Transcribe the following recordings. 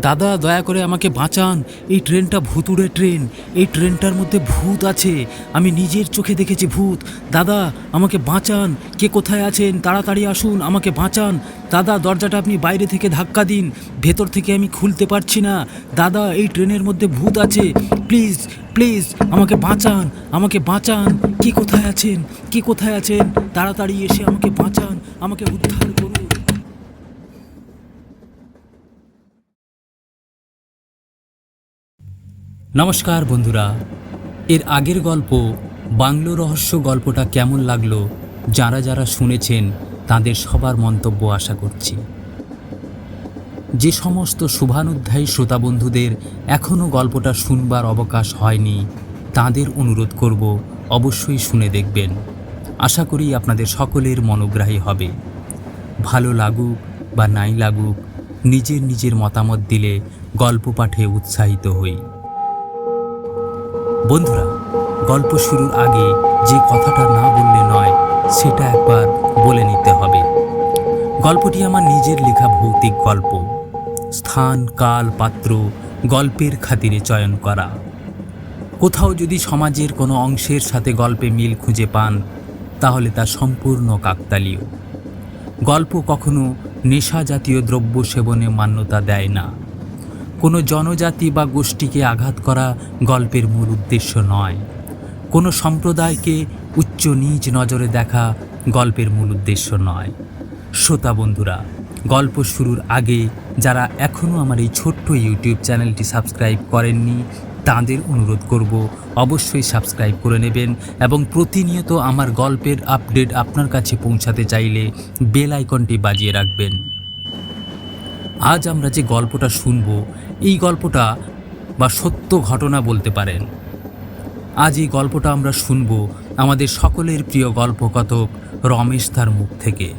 দাদা, দয়া করে আমাকে বাঁচান। এই ট্রেনটা ভুতুড়ে ট্রেন। এই ট্রেনটার মধ্যে ভূত আছে। আমি নিজের চোখে দেখেছি ভূত। দাদা, আমাকে বাঁচান। কে কোথায় আছেন? তাড়াতাড়ি আসুন। আমাকে বাঁচান। দাদা, দরজাটা আপনি বাইরে থেকে ধাক্কা দিন। ভেতর থেকে আমি খুলতে পারছি না। দাদা, এই ট্রেনের মধ্যে ভূত আছে। প্লিজ প্লিজ, আমাকে বাঁচান। আমাকে বাঁচান। কে কোথায় আছেন? কে কোথায় আছেন? তাড়াতাড়ি এসে আমাকে বাঁচান। আমাকে উদ্ধার করুন। নমস্কার বন্ধুরা, এর আগের গল্প, বাংলো রহস্য গল্পটা কেমন লাগল, যারা যারা শুনেছেন তাদের সবার মন্তব্য আশা করছি। যে সমস্ত শুভানুধ্যায়ী শ্রোতা বন্ধুদের এখনও গল্পটা শুনবার অবকাশ হয়নি, তাদের অনুরোধ করব অবশ্যই শুনে দেখবেন। আশা করি আপনাদের সকলের মনোগ্রাহী হবে। ভালো লাগুক বা নাই লাগুক, নিজের নিজের মতামত দিলে গল্প পাঠে উৎসাহিত হই। বন্ধুরা, গল্প শুরুর আগে যে কথাটা না বললে নয়, সেটা একবার বলে নিতে হবে। গল্পটি আমার নিজের লেখা ভৌতিক গল্প। স্থান, কাল, পাত্র, গল্পের খাতিরে চয়ন করা। কোথাও যদি সমাজের কোনো অংশের সাথে গল্পে মিল খুঁজে পান, তাহলে তা সম্পূর্ণ কাকতালীয়। গল্প কখনো নেশা জাতীয় দ্রব্য সেবনে মান্যতা দেয় না। কোনো জনজাতি বা গোষ্ঠীকে আঘাত করা গল্পের মূল উদ্দেশ্য নয়। কোনো সম্প্রদায়কে উচ্চ নিজ নজরে দেখা গল্পের মূল উদ্দেশ্য নয়। শ্রোতা বন্ধুরা, গল্প শুরুর আগে যারা এখনও আমার এই ছোট্ট ইউটিউব চ্যানেলটি সাবস্ক্রাইব করেননি, তাদের অনুরোধ করব অবশ্যই সাবস্ক্রাইব করে নেবেন এবং প্রতিনিয়ত আমার গল্পের আপডেট আপনার কাছে পৌঁছাতে চাইলে বেল আইকনটি বাজিয়ে রাখবেন। আজ আমরা যে গল্পটা শুনব, এই গল্পটা বা সত্য ঘটনা বলতে পারেন। আজ এই গল্পটা আমরা শুনব আমাদের সকলের প্রিয় গল্পকথক রমেশ তার মুখ থেকে।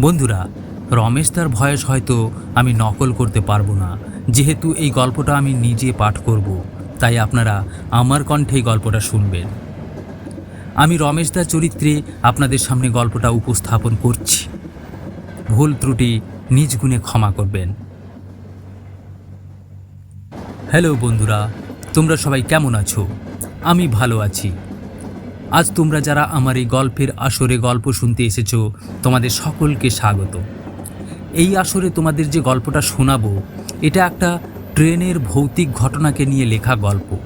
বন্ধুরা, রমেশ তার ভয়েস হয়তো আমি নকল করতে পারব না। যেহেতু এই গল্পটা আমি নিজে পাঠ করব, তাই আপনারা আমার কণ্ঠে গল্পটা শুনবেন। আমি রমেশ দার চরিত্রে আপনাদের সামনে গল্পটা উপস্থাপন করছি। ভুল ত্রুটি নিজ গুণে ক্ষমা করবেন। হ্যালো বন্ধুরা, তোমরা সবাই কেমন আছো? আমি ভালো আছি। আজ তোমরা যারা আমার এই গল্পের আসরে গল্প শুনতে এসেছ, তোমাদের সকলকে স্বাগত। এই আসরে তোমাদের যে গল্পটা শোনাবো, এটা একটা ট্রেনের ভৌতিক ঘটনাকে নিয়ে লেখা গল্প।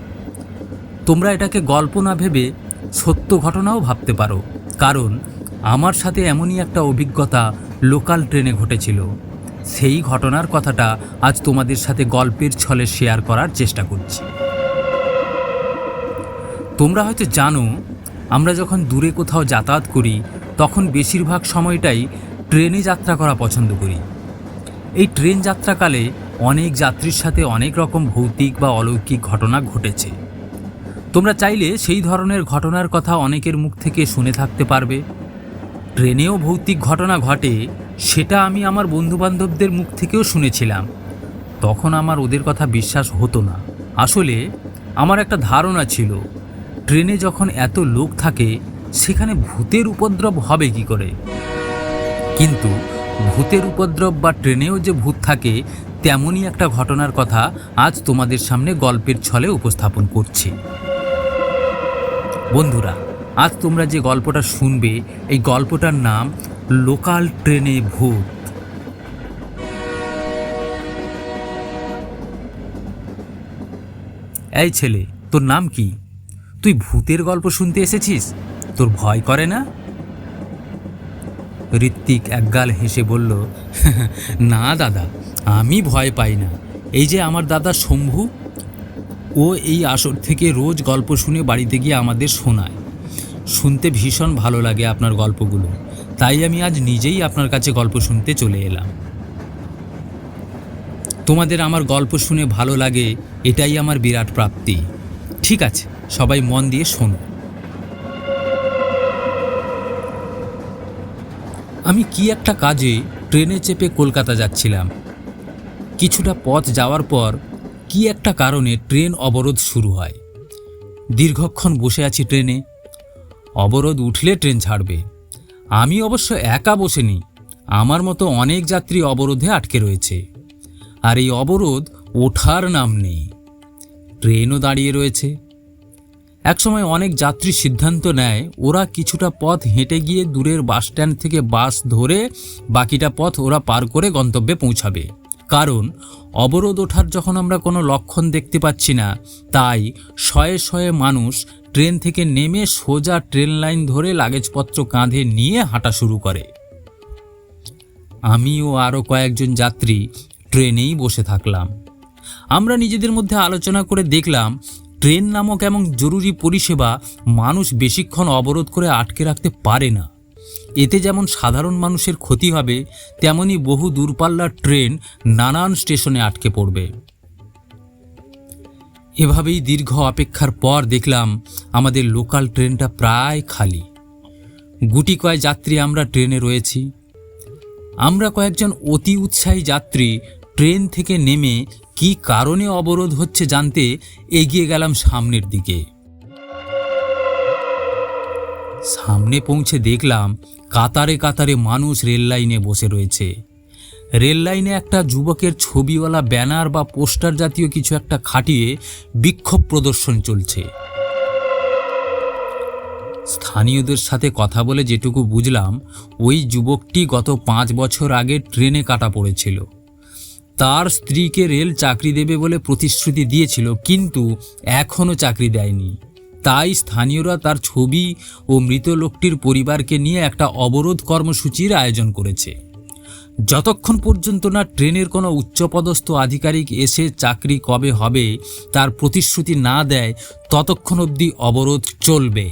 তোমরা এটাকে গল্প না ভেবে সত্য ঘটনাও ভাবতে পারো, কারণ আমার সাথে এমনই একটা অভিজ্ঞতা লোকাল ট্রেনে ঘটেছিল। সেই ঘটনার কথাটা আজ তোমাদের সাথে গল্পের ছলে শেয়ার করার চেষ্টা করছি। তোমরা হয়তো জানো, আমরা যখন দূরে কোথাও যাতায়াত করি, তখন বেশিরভাগ সময়টাই ট্রেনে যাত্রা করা পছন্দ করি। এই ট্রেন যাত্রাকালে অনেক যাত্রীর সাথে অনেক রকম ভৌতিক বা অলৌকিক ঘটনা ঘটেছে। তোমরা চাইলে সেই ধরনের ঘটনার কথা অনেকের মুখ থেকে শুনে থাকতে পারবে। ট্রেনেও ভৌতিক ঘটনা ঘটে, সেটা আমি আমার বন্ধুবান্ধবদের মুখ থেকেও শুনেছিলাম। তখন আমার ওদের কথা বিশ্বাস হতো না। আসলে, আমার একটা ধারণা ছিল, ট্রেনে যখন এত লোক থাকে, সেখানে ভূতের উপদ্রব হবে কি করে? কিন্তু ভূতের উপদ্রব বা ট্রেনেও যে ভূত থাকে, তেমনই একটা ঘটনার কথা আজ তোমাদের সামনে গল্পের ছলে উপস্থাপন করছি। বন্ধুরা আজ তোমরা যে গল্পটা শুনবে, এই গল্পটার নাম লোকাল ট্রেনে ভূত। এই ছেলে, তোর নাম কি? তুই ভূতের গল্প শুনতে এসেছিস? তোর ভয় করে না? ঋত্বিক একগাল হেসে বলল, না দাদা, আমি ভয় পাই না। এই যে আমার দাদা শম্ভু, ও এই আসর থেকে রোজ গল্প শুনে বাড়িতে গিয়ে আমাদের শোনায়। শুনতে ভীষণ ভালো লাগে আপনার গল্পগুলো। তাই আমি আজ নিজেই আপনার কাছে গল্প শুনতে চলে এলাম। তোমাদের আমার গল্প শুনে ভালো লাগে, এটাই আমার বিরাট প্রাপ্তি। ঠিক আছে, সবাই মন দিয়ে শোনো। আমি কি একটা কাজে ট্রেনে চেপে কলকাতা যাচ্ছিলাম। কিছুটা পথ যাওয়ার পর কি একটা কারণে ট্রেন অবরোধ শুরু হয়। দীর্ঘক্ষণ বসে আছি ট্রেনে অবরোধ উঠলে ট্রেন ছাড়বে। আমি অবশ্য একা বসেনি, আমার মতো অনেক যাত্রী অবরোধে আটকে রয়েছে। আর এই অবরোধ ওঠার নাম নেই, ট্রেনও দাঁড়িয়ে রয়েছে। একসময় অনেক যাত্রী সিদ্ধান্ত নেয়, ওরা কিছুটা পথ হেঁটে গিয়ে দূরের বাস স্ট্যান্ড থেকে বাস ধরে বাকিটা পথ ওরা পার করে গন্তব্যে পৌঁছাবে। কারণ, অবরোধ ওঠার যখন আমরা কোনো লক্ষণ দেখতে পাচ্ছি না, তাই শয়ে শয়ে মানুষ ট্রেন থেকে নেমে সোজা ট্রেন লাইন ধরে লাগেজপত্র কাঁধে নিয়ে হাঁটা শুরু করে। আমি ও আরও কয়েকজন যাত্রী ট্রেনেই বসে থাকলাম। আমরা নিজেদের মধ্যে আলোচনা করে দেখলাম, ট্রেন নামক এমন জরুরি পরিষেবা মানুষ বেশিক্ষণ অবরোধ করে আটকে রাখতে পারে না। এতে যেমন সাধারণ মানুষের ক্ষতি হবে, তেমনি বহু দূরপাল্লার ট্রেন নানান স্টেশনে আটকে পড়বে। এভাবেই দীর্ঘ অপেক্ষার পর দেখলাম আমাদের লোকাল ট্রেনটা প্রায় খালি। গুটি কয় যাত্রী আমরা ট্রেনে রয়েছি। আমরা কয়েকজন অতি উৎসাহী যাত্রী ট্রেন থেকে নেমে কী কারণে অবরোধ হচ্ছে জানতে এগিয়ে গেলাম সামনের দিকে। সামনে পৌঁছে দেখলাম কাতারে কাতারে মানুষ রেল লাইনে বসে রয়েছে। রেল লাইনে একটা যুবকের ছবিওয়ালা ব্যানার বা পোস্টার জাতীয় কিছু একটা খাটিয়ে বিক্ষোভ প্রদর্শন চলছে। স্থানীয়দের সাথে কথা বলে যেটুকু বুঝলাম, ওই যুবকটি গত পাঁচ বছর আগে ট্রেনে কাটা পড়েছিল। তার স্ত্রীকে রেল চাকরি দেবে বলে প্রতিশ্রুতি দিয়েছিল, কিন্তু এখনও চাকরি দেয়নি। তাই স্থানীয়রা তার ছবি ও মৃত লোকটির পরিবারকে নিয়ে একটা অবরোধ কর্মসূচির আয়োজন করেছে। যতক্ষণ পর্যন্ত না ট্রেনের কোনো উচ্চপদস্থ আধিকারিক এসে চাকরি কবে হবে, তার প্রতিশ্রুতি না দেয়, ততক্ষণ অবধি অবরোধ চলবে।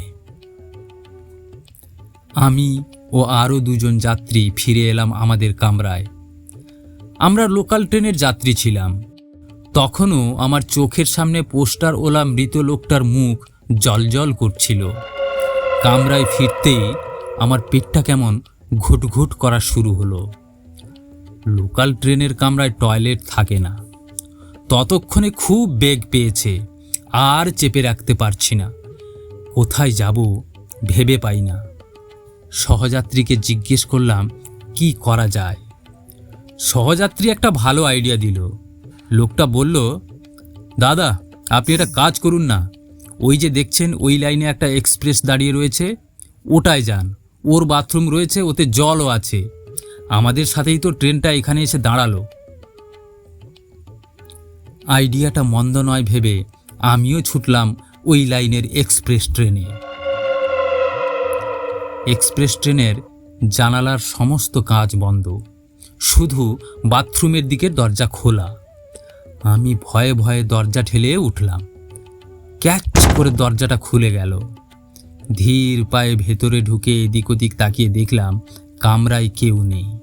আমি ও আরও দুজন যাত্রী ফিরে এলাম আমাদের কামরায়। আমরা লোকাল ট্রেনের যাত্রী ছিলাম। তখনও আমার চোখের সামনে পোস্টার ওলা মৃত লোকটার মুখ জলজল করছিল। কামরায় ফিরতেই আমার পেটটা কেমন ঘুটঘুট করা শুরু হলো। লোকাল ট্রেনের কামরায় টয়লেট থাকে না। ততক্ষণে খুব বেগ পেয়েছে, আর চেপে রাখতে পারছি না। কোথায় যাব ভেবে পাই না। সহযাত্রীকে জিজ্ঞেস করলাম, কি করা যায়? সহযাত্রী একটা ভালো আইডিয়া দিল। লোকটা বলল, দাদা, আপনি একটা কাজ করুন না। ওই যে দেখছেন, ওই লাইনে একটা এক্সপ্রেস দাঁড়িয়ে রয়েছে। ওটায় যান। ওর বাথরুম রয়েছে, ওতে জলও আছে। আমাদের সাথেই তো ট্রেনটা এখানে এসে দাঁড়াল। আইডিয়াটা মন্দ নয় ভেবে আমিও ছুটলাম ওই লাইনের এক্সপ্রেস ট্রেনে। এক্সপ্রেস ট্রেনের জানালার সমস্ত কাজ বন্ধ। শুধু বাথরুমের দিকের দরজা খোলা। আমি ভয়ে ভয়ে দরজা ঠেলে উঠলাম। ক্যাচ করে দরজাটা খুলে গেল। ধীর পায়ে ভেতরে ঢুকে এদিক ওদিক তাকিয়ে দেখলাম কামরায় কেউ নেই।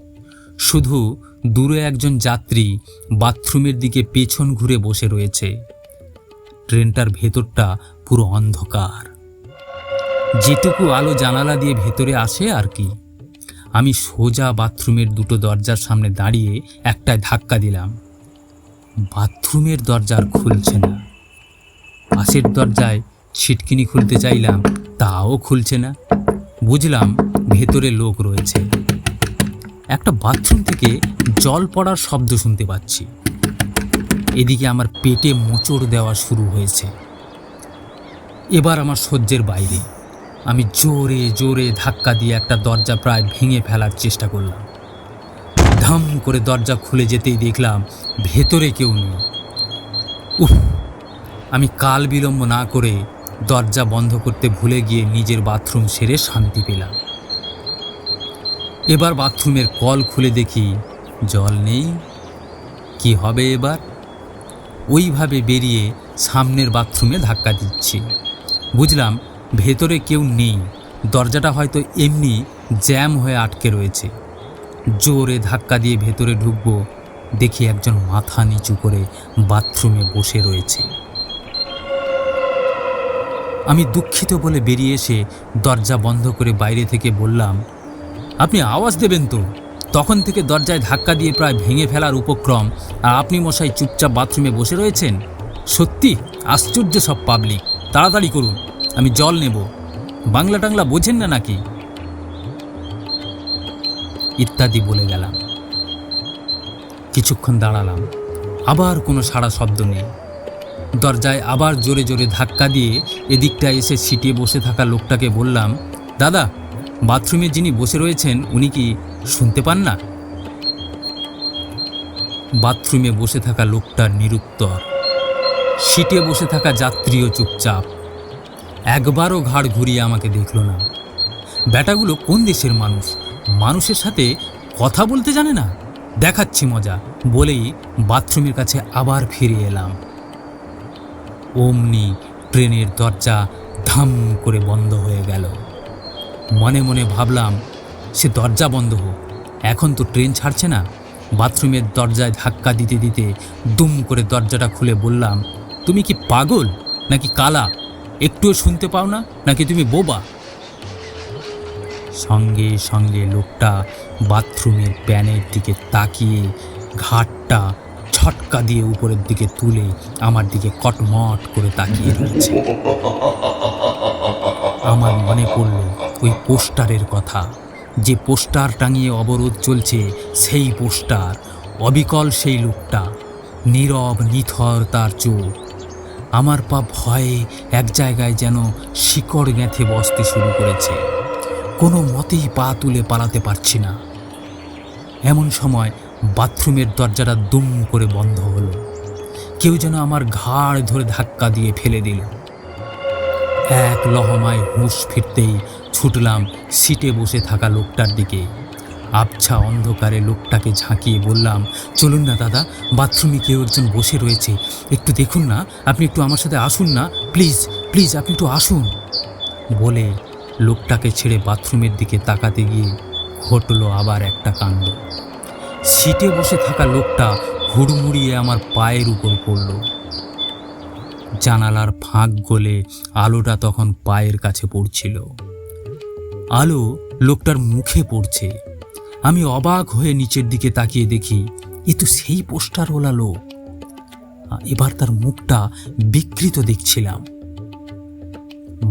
শুধু দূরে একজন যাত্রী বাথরুমের দিকে পেছন ঘুরে বসে রয়েছে। ট্রেনটার ভেতরটা পুরো অন্ধকার। যেটুকু আলো জানালা দিয়ে ভেতরে আসে আর কি। আমি সোজা বাথরুমের দুটো দরজার সামনে দাঁড়িয়ে একটায় ধাক্কা দিলাম। বাথরুমের দরজা আর খুলছে না। পাশের দরজায় ছিটকিনি খুলতে চাইলাম, তাও খুলছে না। বুঝলাম ভেতরে লোক রয়েছে। একটা বাথরুম থেকে জল পড়ার শব্দ শুনতে পাচ্ছি। এদিকে আমার পেটে মোচড় দেওয়া শুরু হয়েছে। এবার আমার সহ্যের বাইরে। আমি জোরে জোরে ধাক্কা দিয়ে একটা দরজা প্রায় ভেঙে ফেলার চেষ্টা করলাম। ধাম করে দরজা খুলে যেতেই দেখলাম ভেতরে কেউ নেই। উফ, আমি কাল বিলম্ব না করে দরজা বন্ধ করতে ভুলে গিয়ে নিজের বাথরুম সেরে শান্তি পেলাম। এবার বাথরুমের কল খুলে দেখি জল নেই। কি হবে এবার? ওইভাবে বেরিয়ে সামনের বাথরুমে ধাক্কা দিচ্ছি। বুঝলাম ভেতরে কেউ নেই। দরজাটা হয়তো এমনি জ্যাম হয়ে আটকে রয়েছে। জোরে ধাক্কা দিয়ে ভেতরে ঢুকবো দেখি একজন মাথা নিচু করে বাথরুমে বসে রয়েছে। আমি দুঃখিত বলে বেরিয়ে এসে দরজা বন্ধ করে বাইরে থেকে বললাম, আপনি আওয়াজ দেবেন তো? তখন থেকে দরজায় ধাক্কা দিয়ে প্রায় ভেঙে ফেলার উপক্রম, আর আপনি মশাই চুপচাপ বাথরুমে বসে রয়েছেন? সত্যি? আশ্চর্য সব পাবলিক। তাড়াতাড়ি করুন, আমি জল নেব। বাংলা টাংলা বোঝেন না নাকি? ইত্যাদি বলে গেলাম। কিছুক্ষণ দাঁড়ালাম। আবার কোনো সাড়া শব্দ নেই। দরজায় আবার জোরে জোরে ধাক্কা দিয়ে এদিকটা এসে সিটে বসে থাকা লোকটাকে বললাম, দাদা, বাথরুমে যিনি বসে রয়েছেন, উনি কি শুনতে পান না? বাথরুমে বসে থাকা লোকটার নিরুত্তর। সিটে বসে থাকা যাত্রীও চুপচাপ। একবারও ঘাড় ঘুরিয়ে আমাকে দেখল না। ব্যাটাগুলো কোন দেশের মানুষ? মানুষের সাথে কথা বলতে জানে না? দেখাচ্ছি মজা। বলেই বাথরুমের কাছে আবার ফিরে এলাম। অমনি ট্রেনের দরজা ধাম করে বন্ধ হয়ে গেল। মনে মনে ভাবলাম, সে দরজা বন্ধ হোক, এখন তো ট্রেন ছাড়ছে না। বাথরুমের দরজায় ধাক্কা দিতে দিতে দুম করে দরজাটা খুলে বললাম, তুমি কি পাগল নাকি কালা? একটুও শুনতে পাও না নাকি তুমি বোবা? সঙ্গে সঙ্গে লোকটা বাথরুমের প্যানের দিকে তাকিয়ে ঘাটটা ছটকা দিয়ে উপরের দিকে তুলে আমার দিকে কটমট করে তাকিয়ে রয়েছে। আমার মনে পড়ল ওই পোস্টারের কথা। যে পোস্টার টাঙিয়ে অবরোধ চলছে, সেই পোস্টার, অবিকল সেই লোকটা, নীরব, নিথর তার চোখ। আমার পা ভয়ে এক জায়গায় যেন শিকড় গেঁথে বসতে শুরু করেছে। কোনো মতেই পা তুলে পালাতে পারছি না। এমন সময় বাথরুমের দরজাটা দুম করে বন্ধ হলো। কেউ যেন আমার ঘাড় ধরে ধাক্কা দিয়ে ফেলে দিল। এক লহমায় হুঁশ ফিরতেই ছুটলাম সিটে বসে থাকা লোকটার দিকে। আবছা অন্ধকারে লোকটাকে ঝাঁকিয়ে বললাম, চলুন না দাদা, বাথরুমে কেউ একজন বসে রয়েছে। একটু দেখুন না, আপনি একটু আমার সাথে আসুন না। প্লিজ প্লিজ, আপনি একটু আসুন। বলে লোকটাকে ছেড়ে বাথরুমের দিকে তাকাতে গিয়ে ঘটলো আবার একটা কাণ্ড। সিটে বসে থাকা লোকটা হুড়মুড়িয়ে আমার পায়ের উপর পড়ল। জানালার ফাঁক গলে আলোটা তখন পায়ের কাছে পড়ছিল। আলো লোকটার মুখে পড়ছে। আমি অবাক হয়ে নিচের দিকে তাকিয়ে দেখি, এ তো সেই পোস্টারওয়ালা লোক। এবার তার মুখটা বিকৃত দেখছিলাম।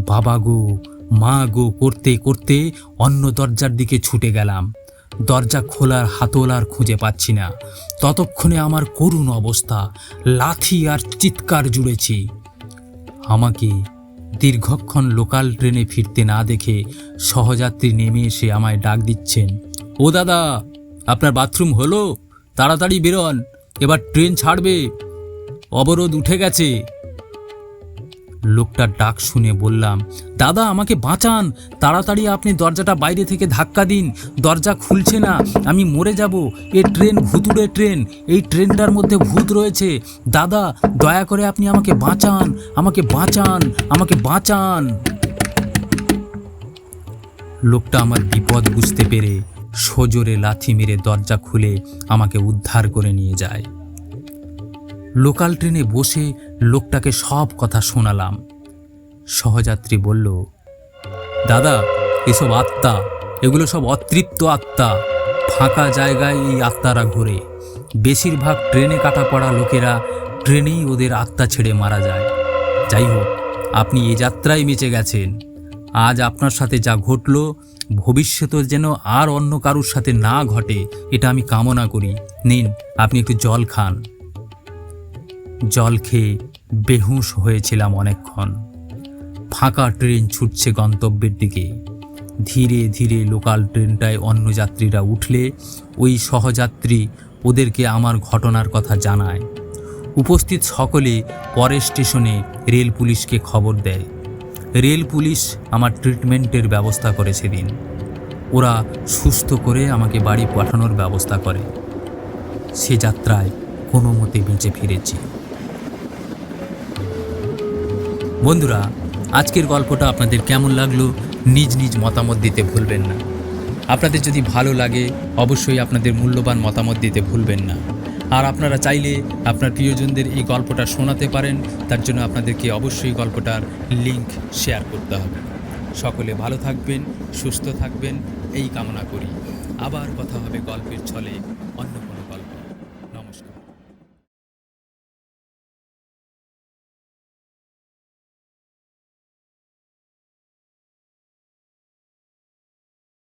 বাবা গো, মা গো, করতে করতে অন্য দরজার দিকে ছুটে গেলাম। দরজা খোলার হাতোলার খুঁজে পাচ্ছি না। ততক্ষণে আমার করুণ অবস্থা, লাথি আর চিৎকার জুড়েছি। আমাকে দীর্ঘক্ষণ লোকাল ট্রেনে ফিরতে না দেখে সহযাত্রী নেমে এসে আমায় ডাক দিচ্ছেন, ও দাদা, আপনার বাথরুম হলো? তাড়াতাড়ি বেরোন, এবার ট্রেন ছাড়বে। অবরোধ উঠে গেছে। লোকটার ডাক শুনে বললাম, দাদা, আমাকে বাঁচান। তাড়াতাড়ি আপনি দরজাটা বাইরে থেকে ধাক্কা দিন। দরজা খুলছে না। আমি মরে যাব। এ ট্রেন ভুতুড়ে ট্রেন। এই ট্রেনটার মধ্যে ভূত রয়েছে। দাদা, দয়া করে আপনি আমাকে বাঁচান। আমাকে বাঁচান। আমাকে বাঁচান। লোকটা আমার বিপদ বুঝতে পেরে সজোরে লাথি মেরে দরজা খুলে আমাকে উদ্ধার করে নিয়ে যায়। লোকাল ট্রেনে বসে লোকটাকে সব কথা শোনালাম। সহযাত্রী বলল, দাদা, এসব আত্মা, এগুলো সব অতৃপ্ত আত্মা। ফাঁকা জায়গায় এই আত্মারা ঘোরে। বেশিরভাগ ট্রেনে কাটা পড়া লোকেরা ট্রেনেই ওদের আত্মা ছেড়ে মারা যায়। যাই হোক, আপনি এ যাত্রায় বেঁচে গেছেন। আজ আপনার সাথে যা ঘটল ভবিষ্যতে যেন আর অন্য কারুর সাথে না ঘটে, এটা আমি কামনা করি। নিন, আপনি একটু জল খান। জল খেয়ে বেহুশ হয়েছিলাম অনেকক্ষণ। ফাঁকা ট্রেন ছুটছে গন্তব্যের দিকে। ধীরে ধীরে লোকাল ট্রেনটায় অন্য যাত্রীরা উঠলে ওই সহযাত্রী ওদেরকে আমার ঘটনার কথা জানায়। উপস্থিত সকলে পরের স্টেশনে রেল পুলিশকে খবর দেয়। রেল পুলিশ আমার ট্রিটমেন্টের ব্যবস্থা করে সেদিন। ওরা সুস্থ করে আমাকে বাড়ি পাঠানোর ব্যবস্থা করে। সে যাত্রায় কোনো মতে বেঁচে ফিরেছি। বন্ধুরা, আজকের গল্পটা আপনাদের কেমন লাগল নিজ নিজ মতামত দিতে ভুলবেন না। আপনাদের যদি ভালো লাগে, অবশ্যই আপনাদের মূল্যবান মতামত দিতে ভুলবেন না। আর আপনারা চাইলে আপনার প্রিয়জনদের এই গল্পটা শোনাতে পারেন, তার জন্য আপনাদেরকে অবশ্যই গল্পটার লিংক শেয়ার করতে হবে। সকলে ভালো থাকবেন, সুস্থ থাকবেন, এই কামনা করি। আবার কথা হবে গল্পের ছলে অন্য